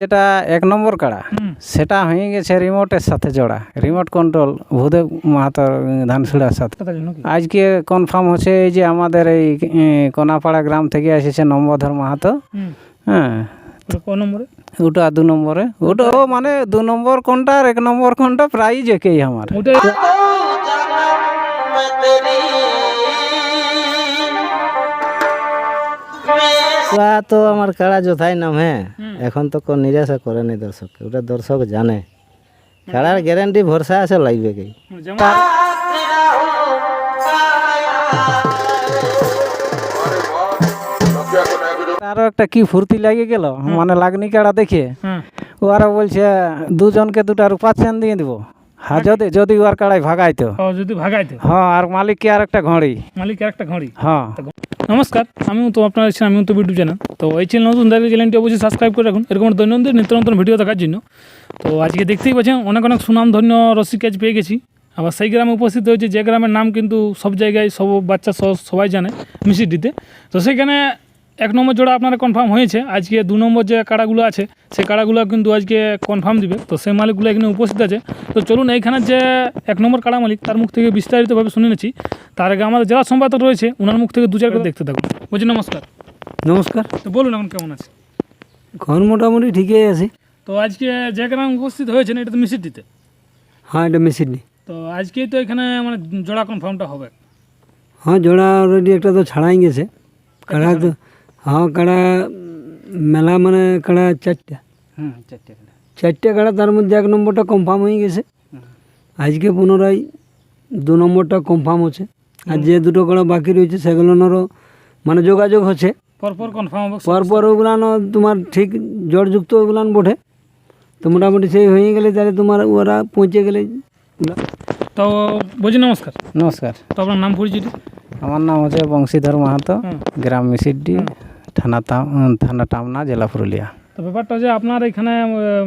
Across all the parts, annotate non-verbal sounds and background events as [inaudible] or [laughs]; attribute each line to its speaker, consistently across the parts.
Speaker 1: যেটা এক নম্বর কাড়া সেটা হয়ে গেছে রিমোটের সাথে জোড়া। রিমোট কন্ট্রোল ভূদেব মাহাতর ধানসিড়ার সাথে। আজকে কনফার্ম হচ্ছে এই যে আমাদের এই কোনাপাড়া গ্রাম থেকে এসেছে নম্বরধর মাহাতো। হ্যাঁ।
Speaker 2: ওটা
Speaker 1: ওটা দু নম্বরে। ওটা ও মানে দু নম্বর কোনটা আর এক নম্বর কোনটা প্রাইজ একই আমার।
Speaker 2: ওটা
Speaker 3: তো আমার কাড়া যোথাই নাম হ্যাঁ। এখন তো কোন নিরাশা করেনি দর্শক ওটা দর্শক জানে। কাড়ার গ্যারান্টি ভরসা আছে লাগবে কি?
Speaker 2: যেমন
Speaker 1: আরও একটা কি ফুর্তি লাগে গেল মানে লাগনি কাড়া দেখে। ও আরও বলছে দুজনকে দুটা রূপা চান দিয়ে দিব। হ্যাঁ যদি যদি ওর কাড়াই ভাগাইতো।
Speaker 2: যদি ভাগাইতে।
Speaker 1: হ্যাঁ আর মালিককে আর একটা ঘড়ি।
Speaker 2: মালিক আর একটা ঘড়ি?
Speaker 1: হ্যাঁ।
Speaker 2: নমস্কার আমিও তো আপনার আছেন আমিও তো ইউটিউব চ্যানেল তো এই চ্যানেল নতুন দেখলে চ্যানেলটি অবশ্যই সাবস্ক্রাইব করে রাখুন। এরকম দৈনন্দিন নিত্য নতুন ভিডিও দেখার জন্য। তো আজকে দেখতেই পাচ্ছেন অনেক অনেক সুনামধন্য রসিক কাজ পেয়ে গেছি। আবার সেই গ্রামে উপস্থিত হয়েছে যে গ্রামের নাম কিন্তু সব জায়গায় সব বাচ্চা সবাই জানে মিসিডিতে তো সেখানে এক নম্বর জোড়া আপনারা কনফার্ম হয়েছে। আজকে দু নম্বর যে কাড়াগুলো আছে সেই কাড়াগুলো কিন্তু আজকে কনফার্ম দিবে। তো সেই মালিকগুলো এখানে উপস্থিত আছে। তো চলুন এইখানে যে এক নম্বর কাড়া মালিক তার মুখ থেকে বিস্তারিতভাবে শুনে নিচ্ছি। তার আগে আমাদের জেলা সম্পাদক রয়েছে ওনার মুখ থেকে দু চার করে দেখতে থাকুন। বলছি নমস্কার।
Speaker 1: নমস্কার।
Speaker 2: তো বলুন এখন কেমন আছে?
Speaker 1: এখন মোটামুটি ঠিকই আছে।
Speaker 2: তো আজকে যে গ্রাম উপস্থিত হয়েছেন এটা তো মিসিডিতে
Speaker 1: হ্যাঁ এটা মেশিন
Speaker 2: তো আজকেই তো এখানে মানে জোড়া কনফার্মটা হবে।
Speaker 1: হ্যাঁ জোড়া অলরেডি একটা তো ছাড়াই গেছে। কাড়া তো হ্যাঁ কাড়া মেলা মানে কাড়া চারটা
Speaker 2: হুম চারটে
Speaker 1: চারটে কাড়া তার মধ্যে এক নম্বরটা কনফার্ম হয়ে গেছে আজকে পুনরায় দু নম্বরটা কনফার্ম হচ্ছে আর যে দুটো কাড়া বাকি রয়েছে সেগুলোরও মানে যোগাযোগ হচ্ছে
Speaker 2: পরপর কনফার্ম
Speaker 1: পরপর ওগুলানো তোমার ঠিক জড়যুক্ত ওগুলান বটে তো মোটামুটি সেই হয়ে গেলে তাহলে তোমার ওরা পৌঁছে গেলে
Speaker 2: তো বলছি নমস্কার
Speaker 1: নমস্কার
Speaker 2: তো আপনার নাম পরিচিত
Speaker 1: আমার নাম হচ্ছে বংশীধর মাহাতো গ্রাম মিসিডি থানা থানা টাউনা জেলা পুরুলিয়া।
Speaker 2: তো ব্যাপারটা যে আপনার এখানে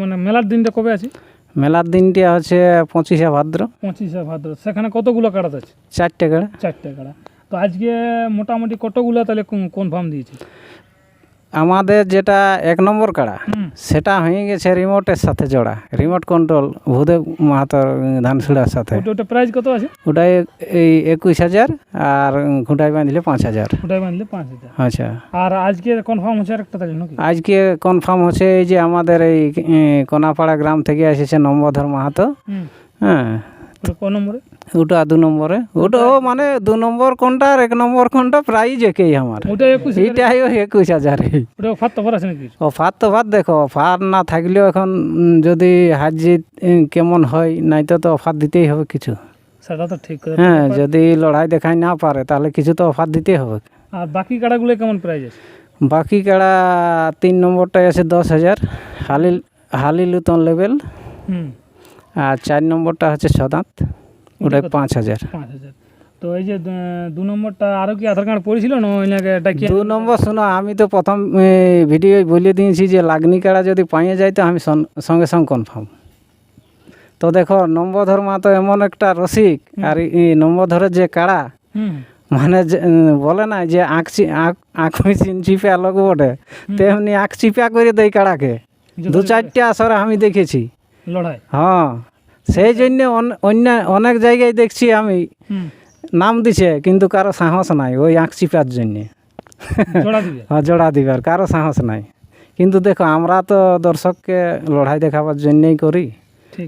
Speaker 2: মানে মেলার দিনটা কবে আছে?
Speaker 1: মেলার দিনটি আছে পঁচিশে ভাদ্র।
Speaker 2: পঁচিশে ভাদ্র। সেখানে কতগুলো কাড়াত আছে?
Speaker 1: চারটে কাড়া।
Speaker 2: চারটে কাড়া। তো আজকে মোটামুটি কতগুলো তাহলে কনফার্ম দিয়েছে?
Speaker 1: আমাদের যেটা এক নম্বর কাড়া সেটা হয়ে গেছে রিমোটের সাথে জোড়া। রিমোট কন্ট্রোল ভূদেব মাহাতর ধানসিড়ার সাথে।
Speaker 2: ওটা ওটা প্রাইস কত আছে?
Speaker 1: ওটাই এই একুশ হাজার আর খুঁটাই বাঁধলে পাঁচ হাজার।
Speaker 2: বাঁধলে পাঁচ হাজার।
Speaker 1: আচ্ছা।
Speaker 2: আর আজকে কনফার্ম হচ্ছে তাহলে
Speaker 1: আজকে কনফার্ম হচ্ছে এই যে আমাদের এই কোনাপাড়া গ্রাম থেকে এসেছে নম্বরধর মাহাতো। হ্যাঁ।
Speaker 2: ওটা ক নম্বরে?
Speaker 1: ওটা দু নম্বরে। ওটা ও মানে দু নম্বর কোনটা আর এক নম্বর কোনটা প্রাইজ একই আমার। এইটাই ওই একুশ হাজার।
Speaker 2: অফার
Speaker 1: তো ভাত দেখো অফার না থাকলেও এখন যদি হার জিত কেমন হয় নাই তো তো অফার দিতেই হবে কিছু।
Speaker 2: সেটা তো ঠিক
Speaker 1: হ্যাঁ যদি লড়াই দেখাই না পারে তাহলে কিছু তো অফার দিতেই হবে।
Speaker 2: আর বাকি কাড়াগুলো কেমন প্রাইস আছে?
Speaker 1: বাকি কাড়া তিন নম্বরটাই আছে দশ হাজার। হালি হালি লুতন লেভেল আর চার নম্বরটা হচ্ছে ছদাঁত ওটাই পাঁচ হাজার।
Speaker 2: পাঁচ হাজার। তো এই যে দু- নম্বরটা আরও কি আধার কার্ড পড়েছিল না ওই নাকি ডাকিয়ে
Speaker 1: দু নম্বর শোনো আমি তো প্রথম ভিডিও বলে দিয়েছি যে লাগনি কাড়া যদি পাইয়ে যায় তো আমি সঙ্গে সঙ্গে কনফার্ম তো দেখো নম্বরধর মা তো এমন একটা রসিক আর এই নম্বরধরের যে কাড়া মানে যে, বলে না যে আঁক আঁক মেশিন চিপা লোক বটে। তেমনি আঁক চিপা করে দেয় কাড়াকে। দু চারটে আসরে আমি দেখেছি।
Speaker 2: লড়াই।
Speaker 1: হ্যাঁ। সেই জন্য অন- অন্য অনেক জায়গায় দেখছি আমি নাম দিছে কিন্তু কারও সাহস নাই ওই আঁক চিপার জন্যে।
Speaker 2: জোড়া দিবে? [laughs]
Speaker 1: হ্যাঁ, দিবার কারও সাহস নাই। কিন্তু দেখো আমরা তো দর্শককে লড়াই দেখাবার জন্যই করি।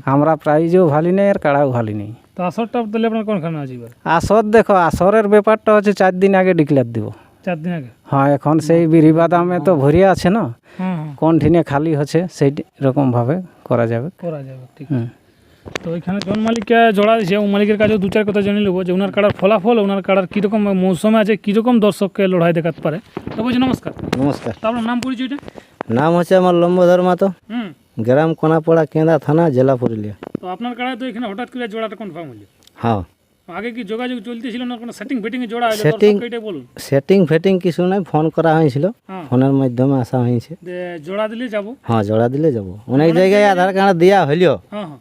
Speaker 1: আমরা প্রাইজও ভালি নেই আর কাড়াও ভালি নেই।
Speaker 2: তো আসরটা তাহলে আপনার কোনখানে আছে
Speaker 1: আসর দেখো আসরের ব্যাপারটা হচ্ছে চার দিন আগে ডিক্লেয়ার দিব।
Speaker 2: চার দিন আগে?
Speaker 1: হ্যাঁ এখন সেই বিড়ি বাদামে তো ভরিয়া আছে না?
Speaker 2: হ্যাঁ হ্যাঁ।
Speaker 1: কোন ঠিনে খালি হচ্ছে সেই রকমভাবে করা যাবে।
Speaker 2: করা যাবে ঠিক। তো ওইখানে জন মালিককে জোড়া দিয়েছে। ও মালিকের কাছেও দু চার কথা জেনে নেব যে ওনার কাড়ার ফলাফল ওনার কাড়ার কীরকম মৌসুমে আছে কীরকম দর্শককে লড়াই দেখাতে পারে। তো বলছি নমস্কার।
Speaker 3: নমস্কার।
Speaker 2: আপনার নাম পরিচয়টা?
Speaker 3: নাম হচ্ছে আমার লম্বধর মাতো গ্রাম কোনাপাড়া কেন্দা থানা জেলা পুরুলিয়া।
Speaker 2: তো আপনার কাড়ায় তো এখানে হঠাৎ করে জোড়াটা কনফার্ম হলো।
Speaker 3: হ্যাঁ।
Speaker 2: আগে কি যোগাযোগ চলতেছিল না কোনো সেটিং ফিটিং জোড়া হলো
Speaker 3: Setting-
Speaker 2: দর্শককে বলুন।
Speaker 3: সেটিং ফেটিং কিছু নাই ফোন করা হয়েছিল।
Speaker 2: হ্যাঁ।
Speaker 3: ফোনের মাধ্যমে আসা হয়েছে।
Speaker 2: জোড়া দিলে যাব।
Speaker 3: হ্যাঁ জোড়া দিলে যাব। অনেক জায়গায় আধার কার্ড দেওয়া হইলেও
Speaker 2: হ্যাঁ হ্যাঁ।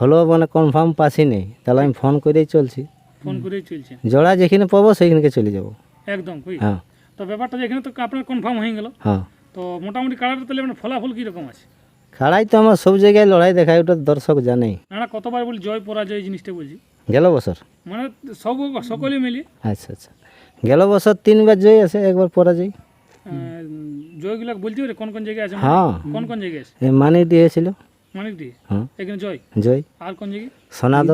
Speaker 3: হলো মানে কনফার্ম পাসি নেই তাহলে আমি ফোন করেই চলছি।
Speaker 2: ফোন করেই চলছে।
Speaker 3: জোড়া যেখানে পাবো সেইখানে চলে যাব।
Speaker 2: একদম
Speaker 3: হ্যাঁ।
Speaker 2: তো ব্যাপারটা যে এখানে তো আপনার কনফার্ম হয়ে গেল।
Speaker 3: হ্যাঁ।
Speaker 2: তো মোটামুটি কাড়াটা তাহলে আপনার ফলাফল কীরকম আছে?
Speaker 3: খেলায় তো আমার সব জায়গায় লড়াই দেখায় ওটা দর্শক জানেই।
Speaker 2: না কতবার বলি জয় পরাজয় জিনিসটা বলছি।
Speaker 3: গেল বছর?
Speaker 2: মানে সব সকলে মিলিয়ে
Speaker 3: আচ্ছা আচ্ছা। গেল বছর তিনবার জয় আছে একবার পরাজয়।
Speaker 2: জয়গুলো বলতে পারে কোন কোন জায়গায় আছে
Speaker 3: হ্যাঁ।
Speaker 2: কোন কোন জায়গায় আছে?
Speaker 3: মানি দিয়েছিল।
Speaker 2: মানিকটি
Speaker 3: হ্যাঁ।
Speaker 2: এখানে জয়।
Speaker 3: জয়।
Speaker 2: আর কোন জায়গায়?
Speaker 3: সোনাদ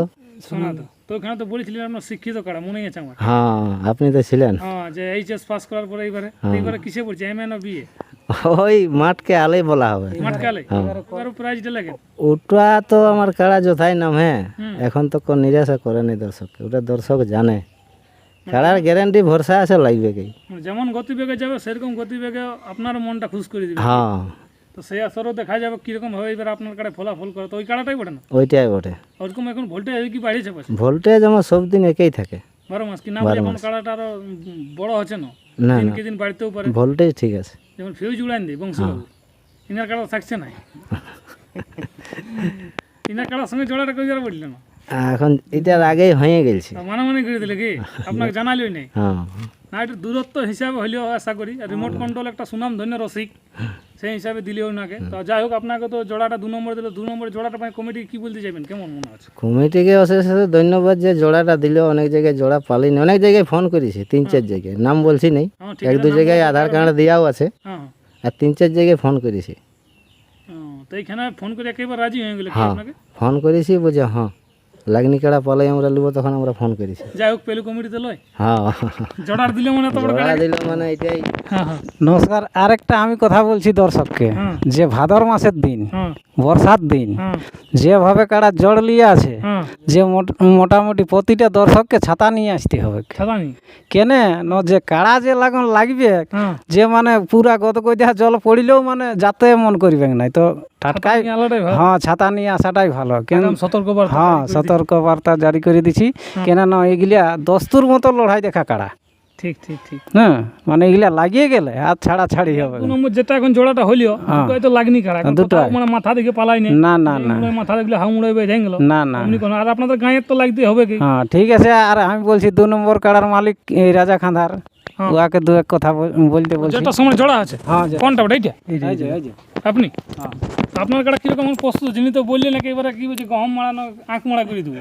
Speaker 2: সোনাদ তো ওখানে তো বলেছিলেন আপনার শিক্ষিত কারা মনে আছে আমার।
Speaker 3: হ্যাঁ আপনি তো ছিলেন।
Speaker 2: হ্যাঁ যে এইচএস পাস করার পরে এইবারে এইবারে কিসে পড়ছে? এম এ বিএ
Speaker 3: ওই মাঠকে আলে বলা হবে।
Speaker 2: মাঠকালে এবার প্রাইজটা লাগে
Speaker 3: ওটা তো আমার কাড়া যথাই নাম হ্যাঁ। এখন তো কোনো নিরাশা করেনি দর্শক। ওটা দর্শক জানে। খেলার গ্যারান্টি ভরসা আছে লাগবে কি
Speaker 2: মানে যেমন গতিবেগে যাবে সেরকম গতিবেগে আপনার মনটা খুশ করে দিবে।
Speaker 3: হ্যাঁ।
Speaker 2: তো সেই আসরও দেখা যাবে কীরকম হবে এবার আপনার কাড়ে ফলাফল করে। তো ওই কাড়াটাই বটে না?
Speaker 3: ওইটাই বটে।
Speaker 2: ওরকম এখন ভোল্টেজ কি বাড়িয়েছে পাশে
Speaker 3: ভোল্টেজ আমার সব দিন একই থাকে।
Speaker 2: বারো মাস কি? না বলে এখন কাড়াটা আরও বড় হচ্ছে না?
Speaker 3: না
Speaker 2: দিন
Speaker 3: না।
Speaker 2: কে দিন বাড়তেও পারে।
Speaker 3: ভোল্টেজ ঠিক আছে।
Speaker 2: যেমন ফিউজ উড়ান দিই বংশীবাবু। ইনার কাড়া থাকছে না। ইনার কাড়ার সঙ্গে জোড়াটা করে যারা বললেন? না
Speaker 3: এখন এটার আগেই হয়ে গেছে
Speaker 2: তা মানামানি করে দিলে কি? আপনাকে জানালোই নেই?
Speaker 3: হ্যাঁ।
Speaker 2: না এটা দূরত্ব হিসাবে হলেও আশা করি। রিমোট কন্ট্রোল একটা সুনাম ধন্য রসিক। সেই হিসাবে দিলেও ওনাকে তো যাই হোক আপনাকে তো জোড়াটা দু নম্বর দিলে দু নম্বর জোড়াটা পাই কমিটি কি বলতে চাইবেন? কেমন মনে হচ্ছে
Speaker 3: কমিটিকে অশেষ অশেষ ধন্যবাদ যে জোড়াটা দিল অনেক জায়গায় জোড়া পালিনি অনেক জায়গায় ফোন করেছি তিন চার জায়গায় নাম বলছি নেই।
Speaker 2: হ্যাঁ
Speaker 3: এক দু জায়গায় আধার কার্ড দেওয়াও আছে।
Speaker 2: হ্যাঁ। হ্যাঁ।
Speaker 3: আর তিন চার জায়গায় ফোন করেছি।
Speaker 2: হ্যাঁ, তো এইখানে ফোন করে একেবারে রাজি হয়ে গেলে
Speaker 3: হ্যাঁ ফোন করেছি বুঝে হ্যাঁ। লাগনি কাড়া পালাই আমরা নেব তখন আমরা ফোন করেছি।
Speaker 2: যাই হোক পেলু কমিটিতে লয়।
Speaker 3: হ্যাঁ।
Speaker 2: জোড়ার দিলে মানে তো বড়
Speaker 3: জোড়া দিল মানে এটাই।
Speaker 2: হ্যাঁ হ্যাঁ।
Speaker 1: নমস্কার আরেকটা আমি কথা বলছি দর্শককে
Speaker 2: হ্যাঁ।
Speaker 1: যে ভাদর মাসের দিন বর্ষার দিন যেভাবে কাড়া জড় নিয়ে আছে যে মোট- মোটামুটি প্রতিটা দর্শককে ছাতা নিয়ে আসতে হবে। কেনে? ন যে কাড়া যে লাগান লাগবে যে মানে পুরা গত কইতে জল পড়িলেও মানে যাতে মন করিবে না তো টাটকাই হ্যাঁ ছাতা নিয়ে আসাটাই ভালো। কেন
Speaker 2: সতর্কবার্তা।
Speaker 1: হ্যাঁ সতর্ক বার্তা জারি করে দিছি। কেন না এগুলা দস্তুর মতো লড়াই দেখা কাড়া।
Speaker 2: ঠিক ঠিক ঠিক।
Speaker 1: হ্যাঁ মানে এগুলা লাগিয়ে গেলে আর ছাড়া ছাড়ি হবে
Speaker 2: দু নম্বর যেটা এখন জোড়াটা লাগনি কারা এখন মানে মাথা দিকে পালাই নেই
Speaker 1: না না। না
Speaker 2: মাথা দেখলে গেল।
Speaker 1: না না।
Speaker 2: আর আপনাদের গাঁয়ের তো লাগতে হবে কি?
Speaker 1: হ্যাঁ ঠিক আছে। আর আমি বলছি দু নম্বর কাড়ার মালিক এই রাজা খান্দার
Speaker 2: হ্যাঁ।
Speaker 1: উহাকে দু এক কথা বল- বলতে বলছি।
Speaker 2: যেটা সময় জোড়া আছে।
Speaker 1: হ্যাঁ
Speaker 2: কোনটা ওটা এইটা?
Speaker 1: এই যে, এই যে,
Speaker 2: আপনি?
Speaker 1: হ্যাঁ।
Speaker 2: আপনার কাটা কীরকম প্রস্তুত? যিনি তো বললেন নাকি এবারে কি বলছে গহম মারানো আঁক মারা করে দেবো।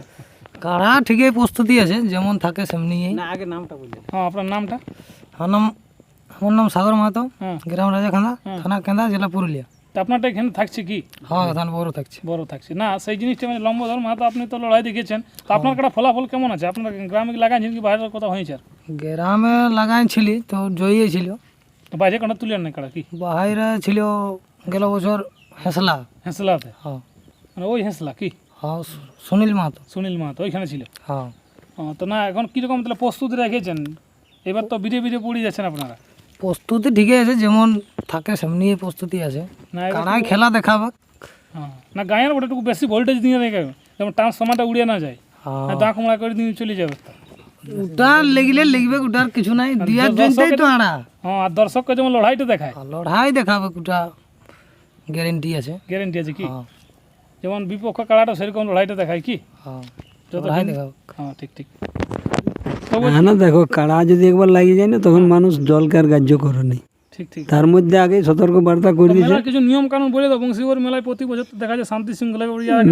Speaker 4: কাড়া ঠিকই প্রস্তুতি আছে যেমন থাকে সেমনি
Speaker 1: না আগে নামটা বললেন
Speaker 2: হ্যাঁ আপনার নামটা?
Speaker 4: আমার নাম আমার নাম সাগর মাহাতো
Speaker 2: হ্যাঁ।
Speaker 4: গ্রাম রাজাখান্দা থানা কেন্দা জেলা পুরুলিয়া।
Speaker 2: তো আপনারটা এখানে থাকছে কি?
Speaker 4: হ্যাঁ ধান বড় থাকছে।
Speaker 2: বড় থাকছে। না সেই জিনিসটা মানে লম্বধর মাহাতো আপনি তো লড়াই দেখেছেন। তো আপনার কাটা ফলাফল কেমন আছে? আপনার গ্রামে কি লাগাইছেন কি বাইরের কথা হয়েছে আর?
Speaker 4: গ্রামে লাগাইছিলি তো জয়ী ছিল।
Speaker 2: তো বাইরে কোনো তুলেন না কাটা কি?
Speaker 4: বাইরে ছিল গেল বছর হেসলা।
Speaker 2: হেঁসলাতে?
Speaker 4: হ্যাঁ।
Speaker 2: মানে ওই হেঁসলা কি?
Speaker 4: হ্যাঁ সুনীল মাহাতো।
Speaker 2: সুনীল মাহাতো ওইখানে ছিল?
Speaker 4: হ্যাঁ।
Speaker 2: তো না এখন কীরকম তাহলে প্রস্তুতি রেখেছেন? এবার তো বিড়ে বিড়ে পড়ে যাচ্ছেন আপনারা।
Speaker 4: প্রস্তুতি ঠিকই আছে যেমন থাকে সেমনি প্রস্তুতি আছে।
Speaker 2: না
Speaker 4: খেলা দেখাবে।
Speaker 2: হ্যাঁ না গায়ের ওটাটুকু বেশি ভোল্টেজ দিয়ে রেখে যেমন ট্রান্সফর্মারটা উড়িয়ে না যায়।
Speaker 4: হ্যাঁ।
Speaker 2: না মোড়া করে দিয়ে চলে যাবে।
Speaker 4: ওটা লেগিলে লেগবে ওটার কিছু নাই। দিয়ার জন্যই তো আড়া
Speaker 2: হ্যাঁ আর দর্শককে যেমন লড়াইটা দেখায়।
Speaker 4: লড়াই দেখাবে ওটা গ্যারেন্টি আছে।
Speaker 2: গ্যারেন্টি আছে কি?
Speaker 4: হ্যাঁ।
Speaker 2: যেমন বিপক্ষ কাড়াটা সেরকম লড়াইটা দেখায় কি?
Speaker 4: হ্যাঁ
Speaker 2: হ্যাঁ ঠিক ঠিক।
Speaker 5: না না দেখো কাড়া যদি একবার লাগিয়ে যায় না তখন মানুষ জলকে আর গ্রাহ্য করে নেই
Speaker 2: ঠিক ঠিক।
Speaker 5: তার মধ্যে আগে সতর্ক বার্তা করে দিয়েছে।
Speaker 2: কিছু নিয়ম কানুন বলে দাও বংশীগর মেলায় প্রতি বছর তো দেখা যায় শান্তি শৃঙ্খলা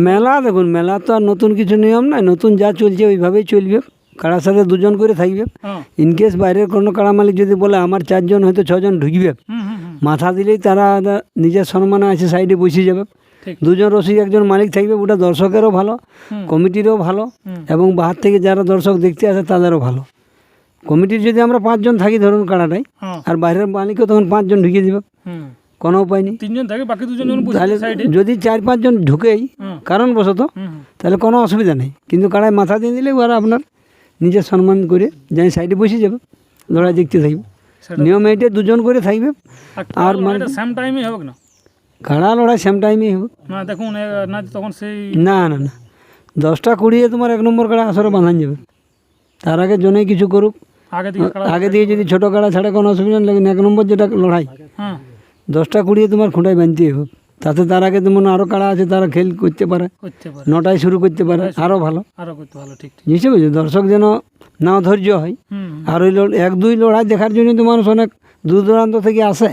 Speaker 5: মেলা দেখুন মেলা তো আর নতুন কিছু নিয়ম নাই নতুন যা চলছে ওইভাবেই চলবে। কাড়ার সাথে দুজন করে থাকবে।
Speaker 2: হ্যাঁ।
Speaker 5: ইনকেস বাইরের কোনো কাড়া মালিক যদি বলে আমার চারজন হয়তো ছজন ঢুকবে। মাথা দিলেই তারা নিজের সম্মানে আছে সাইডে বসে যাবে। দুজন রসিক একজন মালিক থাকবে ওটা দর্শকেরও ভালো কমিটিরও ভালো এবং বাহার থেকে যারা দর্শক দেখতে আসে তাদেরও ভালো। কমিটির যদি আমরা পাঁচজন থাকি ধরুন কাড়াটাই
Speaker 2: হ্যাঁ।
Speaker 5: আর বাইরের মালিকও তখন পাঁচজন ঢুকিয়ে দিবে। কোনো উপায় নেই।
Speaker 2: তিনজন থাকে বাকি দুজন
Speaker 5: তাহলে যদি চার পাঁচজন ঢুকেই
Speaker 2: হুম
Speaker 5: কারণবশত। তাহলে কোনো অসুবিধা নেই। কিন্তু কাড়ায় মাথা দিয়ে দিলে ওরা আপনার নিজের সম্মান করে যাই সাইডে বসে যাবে লড়াই দেখতে থাকবে। নিয়ম এইটে দুজন করে থাকবে।
Speaker 2: আর মানে সেম টাইমে হবে না।
Speaker 5: কাড়া লড়াই সেম টাইমেই হবে
Speaker 2: না দেখুন না তখন সেই
Speaker 5: না না না দশটা কুড়িয়ে তোমার এক নম্বর কাড়া আসরে বাঁধান যাবে তার আগে জনেই কিছু করুক
Speaker 2: আগে
Speaker 5: দিয়ে যদি ছোটো কাড়া ছাড়া কোনো অসুবিধা নেই এক নম্বর যেটা লড়াই দশটা কুড়িয়ে তোমার খুঁটায় বাঁধতে হবে তাতে তার আগে তোমার আরও কাড়া আছে তারা খেল করতে পারে নটায় শুরু করতে পারে আরও ভালো
Speaker 2: আরও করতে ভালো ঠিক
Speaker 5: বুঝতে পেরেছ দর্শক যেন না ধৈর্য হয় আর ওই এক দুই লড়াই দেখার জন্য তো মানুষ অনেক দূর দূরান্ত থেকে আসে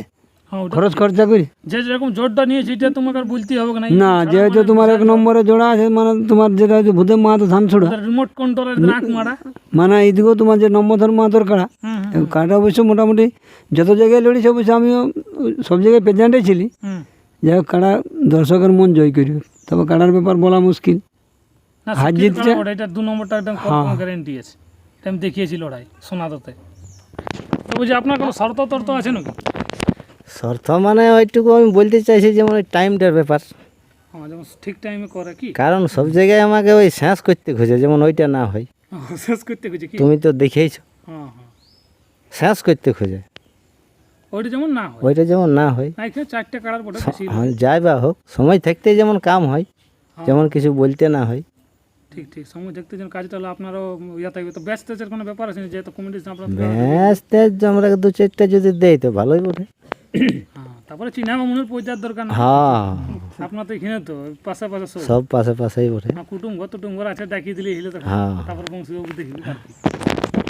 Speaker 5: খরচ খরচা করে।
Speaker 2: যে যেরকম জোরটা নিয়েছে এটা তোমাকে আর বলতেই হবে না
Speaker 5: না যেহেতু তোমার এক নম্বরে জোড়া আছে মানে তোমার যেটা হচ্ছে ভূদেব মাহাতো ধান ছড়া
Speaker 2: রিমোট কন্ট্রোলের আঁক মারা।
Speaker 5: মানে এইদিকেও তোমার যে নম্বরধর মাহাতোর কাড়া।
Speaker 2: হুম
Speaker 5: এবং কাড়া অবশ্য মোটামুটি যত জায়গায় লড়িছে অবশ্য আমিও সব জায়গায় প্রেজেন্টে ছিলি। যাই হোক কাড়া দর্শকের মন জয় করবে তবে কাড়ার ব্যাপার বলা মুশকিল। হার
Speaker 2: হার
Speaker 5: জিতছে?
Speaker 2: এটা দু নম্বরটা একদম গ্যারেন্টি আছে। আমি দেখিয়েছি লড়াই সোনাদতে। তো বলছি আপনার কোনো শর্ত তর্ত আছে নাকি?
Speaker 3: শর্ত মানে ওইটুকু আমি বলতে চাইছি যেমন ওই টাইমটার ব্যাপার।
Speaker 2: হ্যাঁ যেমন ঠিক টাইমে করে কি?
Speaker 3: কারণ সব জায়গায় আমাকে ওই শেষ করতে খোঁজে যেমন ওইটা না হয়।
Speaker 2: শেষ করতে খুঁজে কি?
Speaker 3: তুমি তো দেখেইছো।
Speaker 2: হ্যাঁ হ্যাঁ।
Speaker 3: শেষ করতে খোঁজে।
Speaker 2: ওইটা যেমন না হয়।
Speaker 3: ওইটা যেমন না হয়।
Speaker 2: চারটে কাড়ার পরে
Speaker 3: হ্যাঁ, যাই বা হোক সময় থাকতে যেমন কাম হয় যেমন কিছু বলতে না হয়।
Speaker 2: ঠিক ঠিক সময় দেখতে যেন কাজটা হলে আপনারও ইয়ে থাকবে। তো ব্যস্ত কোনো ব্যাপার আছে না যেহেতু কমিটি আপনার
Speaker 3: ব্যাস তেজ আমরা দু চারটা যদি দেয় তো ভালোই বটে।
Speaker 2: তারপরে চিনা মামুনের পৌঁছার দরকার না।
Speaker 3: হ্যাঁ।
Speaker 2: আপনার তো এখানে তো পাশাপাশি সব।
Speaker 3: সব পাশে পাশেই বটে।
Speaker 2: হ্যাঁ, কুটুম ঘর টুটুম ঘর আছে ডাকিয়ে দিলে হিলে তো
Speaker 3: হ্যাঁ।
Speaker 2: তারপর আর কি।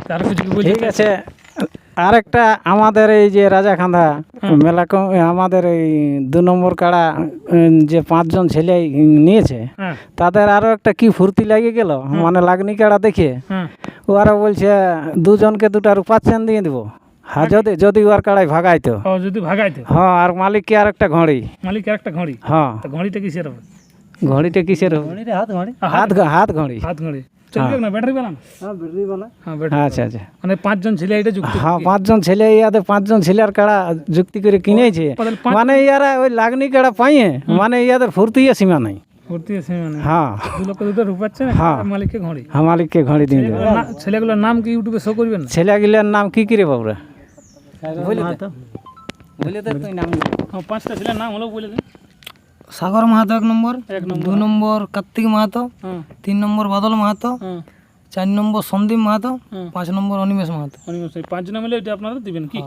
Speaker 2: তার কিছু
Speaker 1: ঠিক আছে। আরেকটা আমাদের এই যে রাজাখান্দা মেলা কম- আমাদের এই দু নম্বর কাড়া যে পাঁচজন ছেলে নিয়েছে
Speaker 2: হ্যাঁ।
Speaker 1: তাদের আরও একটা কি ফুর্তি লাগে গেল মানে লাগনি কাড়া দেখে।
Speaker 2: হ্যাঁ।
Speaker 1: ওরা বলছে দুজনকে দুটা রূপার চেন দিয়ে দিব। হ্যাঁ যদি যদি ওর কাড়াই ভাগাইতো।
Speaker 2: ও যদি ভাগাইতে?
Speaker 1: হ্যাঁ আর মালিককে আর একটা ঘড়ি?
Speaker 2: মালিক একটা ঘড়ি?
Speaker 1: হ্যাঁ।
Speaker 2: তো ঘড়িটা কিসের হবে?
Speaker 1: ঘড়িটা কিসের হবে?
Speaker 3: হাত ঘড়ি।
Speaker 1: হাত হাত ঘড়ি।
Speaker 2: হাত ঘড়ি। চলবে না? ব্যাটারি পেলাম হ্যাঁ ব্যাটারি
Speaker 1: আচ্ছা আচ্ছা।
Speaker 2: মানে পাঁচজন ছেলে এটা
Speaker 1: হ্যাঁ পাঁচজন ছেলে ইয়াদের পাঁচজন ছেলের কাড়া যুক্তি করে কিনেছে। মানে ইয়ারা ওই লাগনি কাড়া পাইয়ে মানে ইয়াদের ফুর্তি সীমা নাই। হ্যাঁ। হ্যাঁ। হ্যাঁ
Speaker 2: ছেলেগুলোর নাম কি ইউটিউবে শো করবেন? না
Speaker 1: ছেলেগুলোর নাম কি কি রে বাবুরা?
Speaker 4: সাগর মাহাতো এক নম্বর দু নম্বর কার্তিক মাহাতো
Speaker 2: হ্যাঁ।
Speaker 4: তিন নম্বর বাদল মাহাতো
Speaker 2: হ্যাঁ।
Speaker 4: চার নম্বর সন্দীপ মাহাতো পাঁচ নম্বর অনিমেষ মাহাতো।
Speaker 2: অনিমেষ পাঁচ জনে এটা আপনারা দিবেন কি?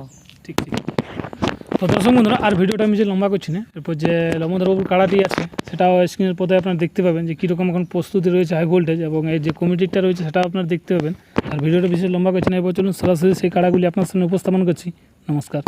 Speaker 2: ঠিক ঠিক। তো দর্শক বন্ধুরা, আর ভিডিওটা আমি যে লম্বা করছি না, এরপর যে লম্বধরবাবুর কাড়াটি আছে, সেটাও স্ক্রিনের পথে আপনারা দেখতে পাবেন যে কীরকম এখন প্রস্তুতি রয়েছে হাই ভোল্টেজ এবং এই যে কমিটিটা রয়েছে, সেটাও আপনারা দেখতে পাবেন। আর ভিডিওটা বিশেষ লম্বা করছি না এবার চলুন সরাসরি সেই কাড়াগুলি আপনার সামনে উপস্থাপন করছি। নমস্কার।